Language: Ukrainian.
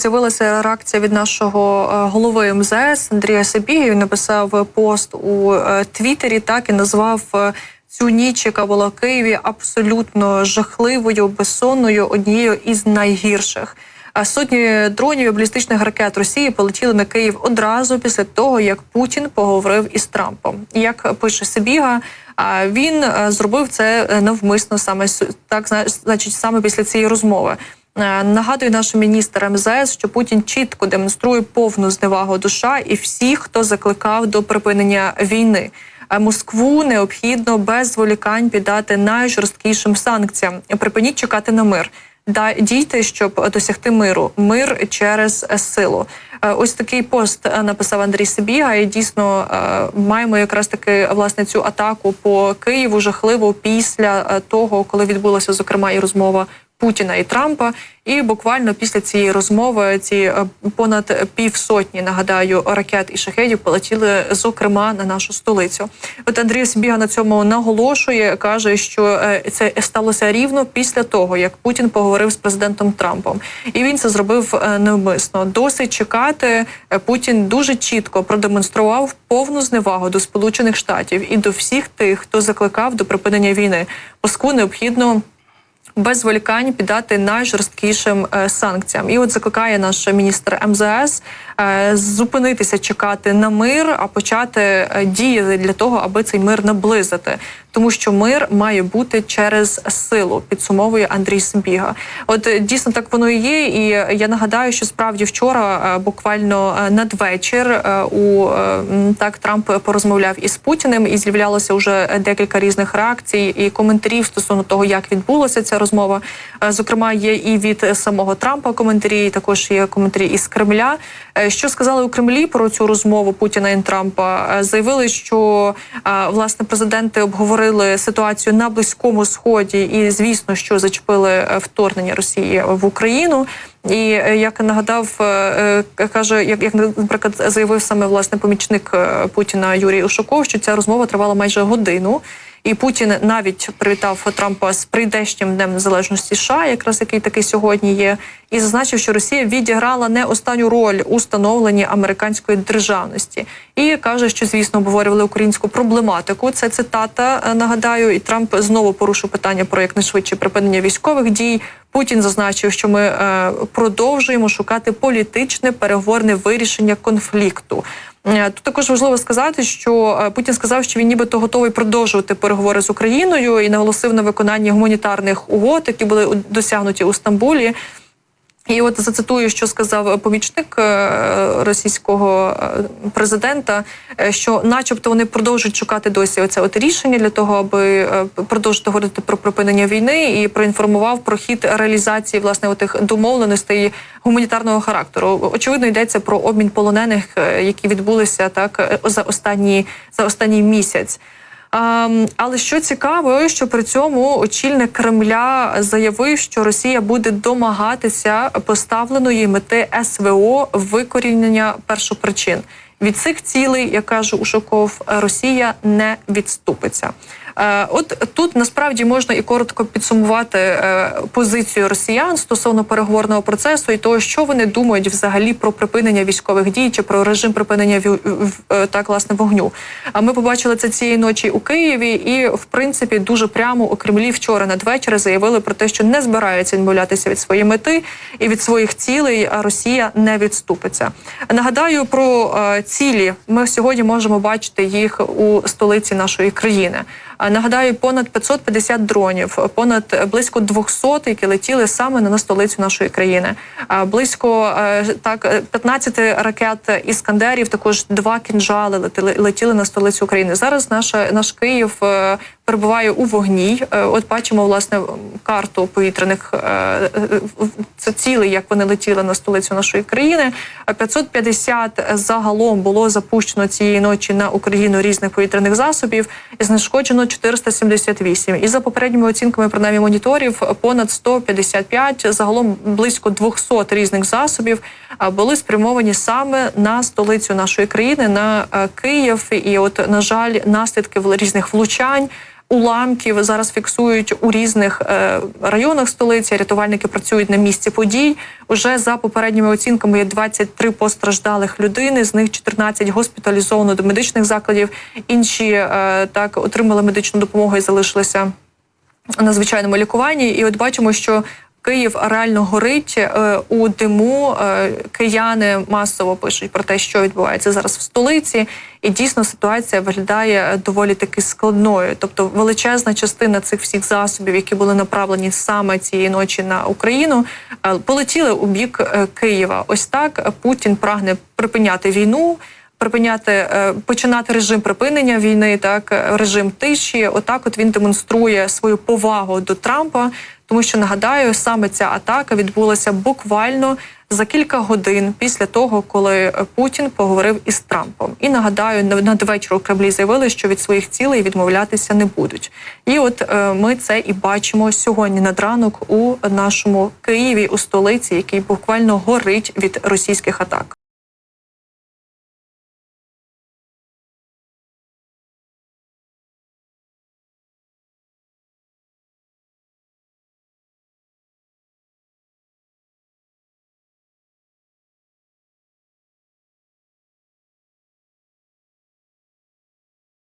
з'явилася реакція від нашого е, голови МЗС Андрія Сабіги. Він написав пост у е, Твіттері, так і назвав е, цю ніч, яка була в Києві, абсолютно жахливою, безсонною, однією із найгірших. Сотні дронів і балістичних ракет Росії полетіли на Київ одразу після того, як Путін поговорив із Трампом. Як пише Сибіга, він зробив це навмисно саме так, значить, саме після цієї розмови. Е, Нагадує наш міністр МЗС, що Путін чітко демонструє повну зневагу до США і всіх, хто закликав до припинення війни. Москву необхідно без зволікань піддати найжорсткішим санкціям. Припиніть чекати на мир. Дійте, щоб досягти миру. Мир через е, силу. Е, Ось такий пост е, написав Андрій Сибіга. І дійсно е, маємо якраз таки власне цю атаку по Києву жахливу після е, того, коли відбулася зокрема і розмова Путіна і Трампа. І буквально після цієї розмови ці е, понад півсотні, нагадаю, ракет і шахедів полетіли, зокрема, на нашу столицю. От Андрій Сбіга на цьому наголошує, каже, що е, це сталося рівно після того, як Путін поговорив з президентом Трампом, і він це зробив е, навмисно. Досить чекати. Путін дуже чітко продемонстрував повну зневагу до Сполучених Штатів і до всіх тих, хто закликав до припинення війни. Москву необхідно без зволікань піддати найжорсткішим е, санкціям. І от закликає наш міністр МЗС е, зупинитися, чекати на мир, а почати е, діяти для того, аби цей мир наблизити. Тому що мир має бути через силу, підсумовує Андрій Сбіга. От дійсно так воно і є. І я нагадаю, що справді вчора, буквально надвечір, у так Трамп порозмовляв із Путіним, і з'являлося вже декілька різних реакцій і коментарів стосовно того, як відбулася ця розмова. Е, Зокрема, є і від самого Трампа коментарі, і також є коментарі із Кремля. Е, Що сказали у Кремлі про цю розмову Путіна і Трампа? Е, Заявили, що власне президенти обговорили ситуацію на близькому сході, і звісно, що зачепили вторгнення Росії в Україну. І як нагадав, каже, як, як наприклад, заявив саме власне помічник Путіна Юрій Ушаков, що ця розмова тривала майже годину. І Путін навіть привітав Трампа з прийдешнім днем незалежності США, якраз який такий сьогодні є, і зазначив, що Росія відіграла не останню роль у становленні американської державності. І каже, що звісно обговорювали українську проблематику. Це цитата. е, Нагадаю, і Трамп знову порушив питання про якнайшвидше припинення військових дій. Путін зазначив, що ми е, продовжуємо шукати політичне переговорне вирішення конфлікту. Е, Тут також важливо сказати, що е, Путін сказав, що він нібито готовий продовжувати переговори з Україною і наголосив на виконанні гуманітарних угод, які були досягнуті у Стамбулі. І от зацитую, що сказав помічник е, російського е, президента, е, що, начебто, вони продовжують шукати досі оце от рішення для того, аби продовжити говорити про припинення війни, і проінформував про хід реалізації власне отих домовленостей гуманітарного характеру. Очевидно, йдеться про обмін полонених, які відбулися так за останні за останній місяць. Але що цікаво, що при цьому очільник Кремля заявив, що Росія буде домагатися поставленої мети СВО викорінення першопричин. Від цих цілей, як каже Ушаков, Росія не відступиться. Е, От тут насправді можна і коротко підсумувати е, позицію росіян стосовно переговорного процесу і того, що вони думають взагалі про припинення військових дій чи про режим припинення е, так власне вогню. А ми побачили це цієї ночі у Києві, і в принципі дуже прямо у Кремлі вчора надвечір заявили про те, що не збираються відмовлятися від своєї мети і від своїх цілей. А Росія не відступиться. Нагадаю про цілі. Ми сьогодні можемо бачити їх у столиці нашої країни. Нагадаю, понад 550 дронів, понад близько 200, які летіли саме на столицю нашої країни. Близько е, так е, 15 ракет іскандерів, також два кінжали летіли, летіли на столицю України. Зараз наша наш Київ е, перебуває у вогні. Е, От бачимо власне карту повітряних е, е, це цілей, як вони летіли на столицю нашої країни. А 550 загалом було запущено цієї ночі на Україну різних повітряних засобів і знешкоджено 478. І за попередніми оцінками принаймні моніторів понад 155, загалом близько 200 різних засобів були спрямовані саме на столицю нашої країни, на е, Київ. І от на жаль, наслідки різних влучань. Уламків зараз фіксують у різних е, районах столиці. Рятувальники працюють на місці подій. Уже за попередніми оцінками є 23 постраждалих людини. З них 14 госпіталізовано до медичних закладів. Інші е, так отримали медичну допомогу і залишилися на звичайному лікуванні. І от бачимо, що Київ реально горить е, у диму. Е, кияни масово пишуть про те, що відбувається зараз в столиці, і дійсно ситуація виглядає доволі таки складною. Тобто, величезна частина цих всіх засобів, які були направлені саме цієї ночі на Україну, е, полетіли у бік Києва. Ось так Путін прагне припиняти війну припиняти е, починати режим припинення війни, так е, режим тиші. Отак, от він демонструє свою повагу до Трампа, тому що нагадаю, саме ця атака відбулася буквально за кілька годин після того, коли е, Путін поговорив із Трампом. І нагадаю, на- надвечір у Кремлі заявили, що від своїх цілей відмовлятися не будуть. І от ми це і бачимо сьогодні над ранок у нашому Києві, у столиці, який буквально горить від російських атак.